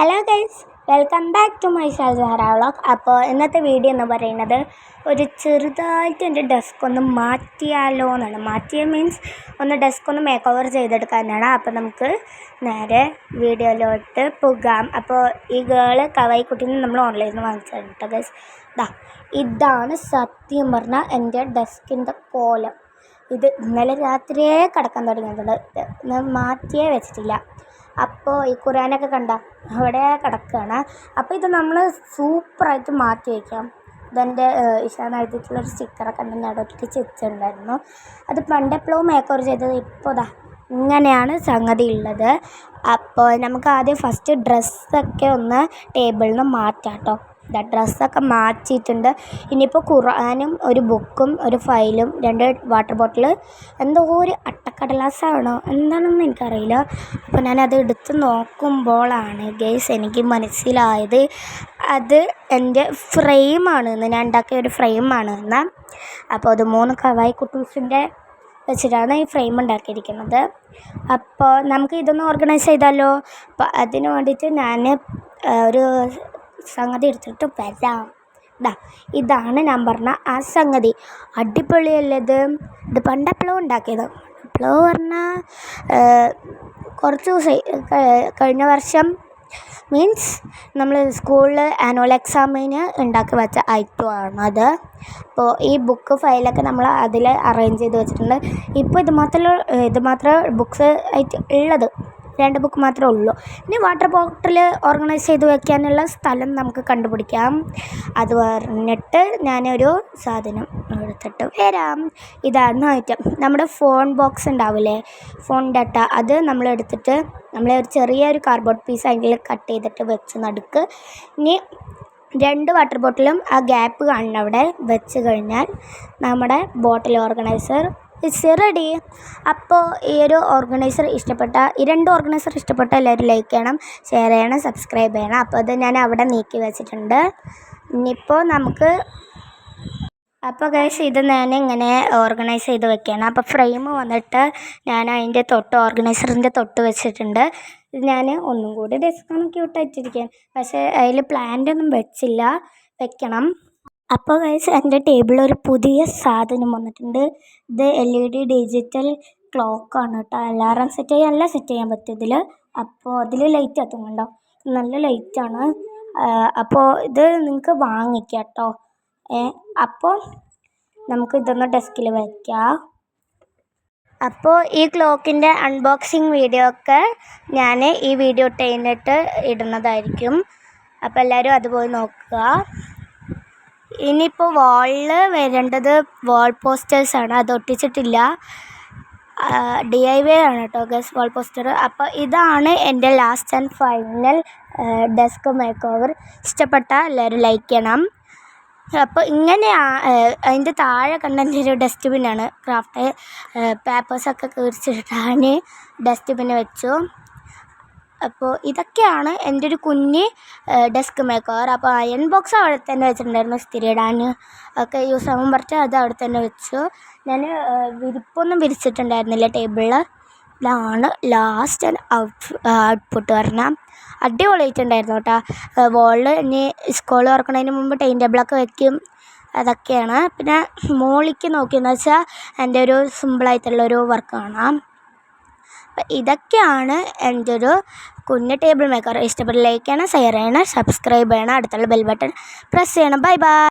Hello guys welcome back to my Shajara vlog അപ്പോൾ ഇന്നത്തെ video എന്ന് പറയുന്നത് ഒരു ചെറുതായിട്ട് എന്റെ ഡെസ്ക് ഒന്ന് മാറ്റിയാലോ എന്നാണ്. മാറ്റിയ മീൻസ് ഒന്ന് ഡെസ്ക് ഒന്ന് മേക്ക് ഓവർ ചെയ്തെടുക്കാനാണ് അപ്പോൾ നമുക്ക് നേരെ വീഡിയോയിലോട്ട് പോകാം. അപ്പോൾ ഈ ഗേൾ കവായിക്കുട്ടീനെ നമ്മൾ ഓൺലൈനിൽ നിന്ന് വാങ്ങിച്ചതാണ് കേട്ടോ ഗൈസ് ഇതാ ഇതാണ് സത്യം പറഞ്ഞാൽ എന്റെ ഡെസ്കിന്റെ കോലം. ഇത് ഇന്നലെ രാത്രിയേ കിടക്കാൻ തുടങ്ങിയിട്ടുണ്ട് മാറ്റിയേ വെച്ചിട്ടില്ല. അപ്പോൾ ഈ ഖുറാനൊക്കെ കണ്ട? അവിടെ കിടക്കുകയാണ് അപ്പോൾ ഇത് നമ്മൾ സൂപ്പറായിട്ട് മാറ്റി വയ്ക്കാം ഇതെന്റെ ഇഷാൻ എഴുതിയിട്ടുള്ളൊരു സ്റ്റിക്കറൊക്കെ എന്റെ നടുവൊട്ടിച്ച് വെച്ചിട്ടുണ്ടായിരുന്നു. അത് പണ്ടെപ്പോഴും മേക്കോർ ചെയ്തത് ഇപ്പോൾ ഇതാ ഇങ്ങനെയാണ് സംഗതി ഉള്ളത്. അപ്പോൾ നമുക്ക് ആദ്യം ഫസ്റ്റ് ഡ്രസ്സൊക്കെ ഒന്ന് ടേബിളിൽ നിന്ന് മാറ്റാം കേട്ടോ ഡ്രസ്സൊക്കെ മാറ്റിയിട്ടുണ്ട്. ഇനിയിപ്പോൾ ഖുറാനും ഒരു ബുക്കും ഒരു ഫയലും രണ്ട് വാട്ടർ ബോട്ടിൽ എന്തോ ഒരു അട്ടക്കടലാസാണോ? എന്താണെന്ന് എനിക്കറിയില്ല. അപ്പോൾ ഞാനത് എടുത്ത് നോക്കുമ്പോഴാണ് ഗേസ് എനിക്ക് മനസ്സിലായത്. അത് എന്റെ ഫ്രെയിമാണ് എന്ന് ഞാൻ ഉണ്ടാക്കിയ ഒരു ഫ്രെയിമാണ് എന്ന് അപ്പോൾ അത് മൂന്ന് കവായി കുട്ടൂസിന്റെ വെച്ചിട്ടാണ് ഈ ഫ്രെയിം ഉണ്ടാക്കിയിരിക്കുന്നത്. അപ്പോൾ നമുക്ക് ഇതൊന്ന് ഓർഗനൈസ് ചെയ്താലോ? അപ്പോൾ അതിന് വേണ്ടിയിട്ട് ഞാൻ ഒരു സംഗതി എടുത്തിട്ട് വരാം. ഇതാ ഇതാണ് ഞാൻ പറഞ്ഞ ആ സംഗതി. അടിപൊളിയല്ലേ ഇത് ഇത് പണ്ടെപ്പോഴോ ഉണ്ടാക്കിയത്? എപ്പോഴോ പറഞ്ഞാൽ കുറച്ച് ദിവസം കഴിഞ്ഞ വർഷം. മീൻസ് നമ്മൾ സ്കൂളിൽ ആനുവൽ എക്സാമിന് ഉണ്ടാക്കി വെച്ച അത് അപ്പോൾ ഈ ബുക്ക് ഫയലൊക്കെ നമ്മൾ അതിൽ അറേഞ്ച് ചെയ്ത് വെച്ചിട്ടുണ്ട്. ഇപ്പോൾ ഇത് മാത്രമേ ഇത് മാത്രമേ ബുക്ക്സ് ആയിട്ട് ഉള്ളത്. രണ്ട് ബുക്ക് മാത്രമേ ഉള്ളൂ. ഇനി വാട്ടർ ബോട്ടിൽ ഓർഗനൈസ് ചെയ്ത് വെക്കാനുള്ള സ്ഥലം നമുക്ക് കണ്ടുപിടിക്കാം. അത് പറഞ്ഞിട്ട് ഞാനൊരു സാധനം എടുത്തിട്ട് വരാം. ഇതാണ് ഐറ്റം നമ്മുടെ ഫോൺ ബോക്സ് ഉണ്ടാവില്ലേ? ഫോൺ ഡാറ്റ അത് നമ്മൾ എടുത്തിട്ട് നമ്മളെ ഒരു ചെറിയൊരു കാർഡ്ബോർഡ് പീസ് അതിൽ കട്ട് ചെയ്തിട്ട് വെച്ച് നടുക്ക്. ഇനി രണ്ട് വാട്ടർ ബോട്ടിലും ആ ഗ്യാപ്പ് കാണണം അവിടെ വെച്ച് കഴിഞ്ഞാൽ നമ്മുടെ ബോട്ടിൽ ഓർഗനൈസർ ഇറ്റ്സ് റെഡി അപ്പോൾ ഈ ഒരു ഓർഗനൈസർ ഇഷ്ടപ്പെട്ട ഈ രണ്ട് ഓർഗനൈസർ ഇഷ്ടപ്പെട്ട എല്ലാവരും ലൈക്ക് ചെയ്യണം ഷെയർ ചെയ്യണം സബ്സ്ക്രൈബ് ചെയ്യണം. അപ്പോൾ അത് ഞാൻ അവിടെ നീക്കി വെച്ചിട്ടുണ്ട്. ഇനിയിപ്പോൾ നമുക്ക് അപ്പോൾ ഗൈസ് ഇത് ഞാൻ ഇങ്ങനെ ഓർഗനൈസ് ചെയ്ത് വെക്കുകയാണ്. അപ്പോൾ ഫ്രെയിം വന്നിട്ട് ഞാൻ അതിന്റെ തൊട്ട് ഓർഗനൈസറിന്റെ തൊട്ട് വെച്ചിട്ടുണ്ട്. ഇത് ഞാൻ ഒന്നും കൂടി ഡെസ്കാണ് ക്യൂട്ടായിട്ടിരിക്കാൻ പക്ഷേ അതിൽ പ്ലാന്റ് ഒന്നും വെച്ചില്ല. വെക്കണം. അപ്പോൾ ഗൈസ് എന്റെ ടേബിളിൽ ഒരു പുതിയ സാധനം വന്നിട്ടുണ്ട്. ഇത് എൽ ഇ ഡി ഡിജിറ്റൽ ക്ലോക്കാണ് കേട്ടോ. അലാറം സെറ്റ് ചെയ്യാൻ എല്ലാം സെറ്റ് ചെയ്യാൻ പറ്റും ഇതിൽ അപ്പോൾ അതിൽ ലൈറ്റ് കത്തുന്നുണ്ടോ നല്ല ലൈറ്റാണ് അപ്പോൾ ഇത് നിങ്ങൾക്ക് വാങ്ങിക്കാം കേട്ടോ. അപ്പോൾ നമുക്ക് ഇതൊന്ന് ഡെസ്കിൽ വയ്ക്കാം അപ്പോൾ ഈ ക്ലോക്കിന്റെ അൺബോക്സിങ് വീഡിയോ ഒക്കെ ഞാൻ ഈ വീഡിയോ ഇട്ട് ഇടുന്നതായിരിക്കും. അപ്പോൾ എല്ലാവരും അതുപോലെ നോക്കുക. ഇനിയിപ്പോൾ വാളിൽ വരേണ്ടത് വാൾ പോസ്റ്റേഴ്സാണ് അത് ഒട്ടിച്ചിട്ടില്ല. ഡി ഐ വൈ ആണ് കേട്ടോ ഗസ് വാൾ പോസ്റ്റർ അപ്പോൾ ഇതാണ് എന്റെ last and final desk makeover ഇഷ്ടപ്പെട്ട എല്ലാവരും ലൈക്ക് ചെയ്യണം. അപ്പോൾ ഇങ്ങനെ അതിന്റെ താഴെ കണ്ട ഒരു ഡസ്റ്റ്ബിന്നാണ് ക്രാഫ്റ്റ് പേപ്പേഴ്സൊക്കെ കീറിച്ചിട്ടാണ് ഡസ്റ്റ്ബിൻ വെച്ചു. അപ്പോൾ ഇതൊക്കെയാണ് എന്റെ ഒരു കുഞ്ഞ് ഡെസ്ക് മേക്ക് ഓവർ അപ്പോൾ അയൺ ബോക്സ് അവിടെ തന്നെ വെച്ചിട്ടുണ്ടായിരുന്നു സ്ഥിരം ഇടാൻ ഒക്കെ യൂസ് ആകും പറഞ്ഞിട്ട് അത് അവിടെ തന്നെ വെച്ചു. ഞാൻ വിരിപ്പൊന്നും വിരിച്ചിട്ടുണ്ടായിരുന്നില്ല ടേബിളിൽ ഇതാണ് ലാസ്റ്റ് ഔട്ട് ഔട്ട്പുട്ട് പറഞ്ഞാൽ അടിപൊളിയായിട്ടുണ്ടായിരുന്നു കേട്ടോ. വോളിൽ ഇനി സ്കൂൾ തുറക്കുന്നതിന് മുമ്പ് ടൈം ടേബിളൊക്കെ വെക്കും. അതൊക്കെയാണ്. പിന്നെ മോളിക്ക് നോക്കിയെന്ന് വെച്ചാൽ എന്റെ ഒരു സിമ്പിളായിട്ടുള്ളൊരു വർക്ക് കാണാം. ഇതൊക്കെയാണ് എന്റെ ഒരു കുഞ്ഞ് ടേബിൾ മേക്കർ. ഇഷ്ടപ്പെട്ട ലൈക്ക് ചെയ്യണം ഷെയർ ചെയ്യണം സബ്സ്ക്രൈബ് ചെയ്യണം അടുത്തുള്ള ബെൽ ബട്ടൺ പ്രസ് ചെയ്യണം. Bye bye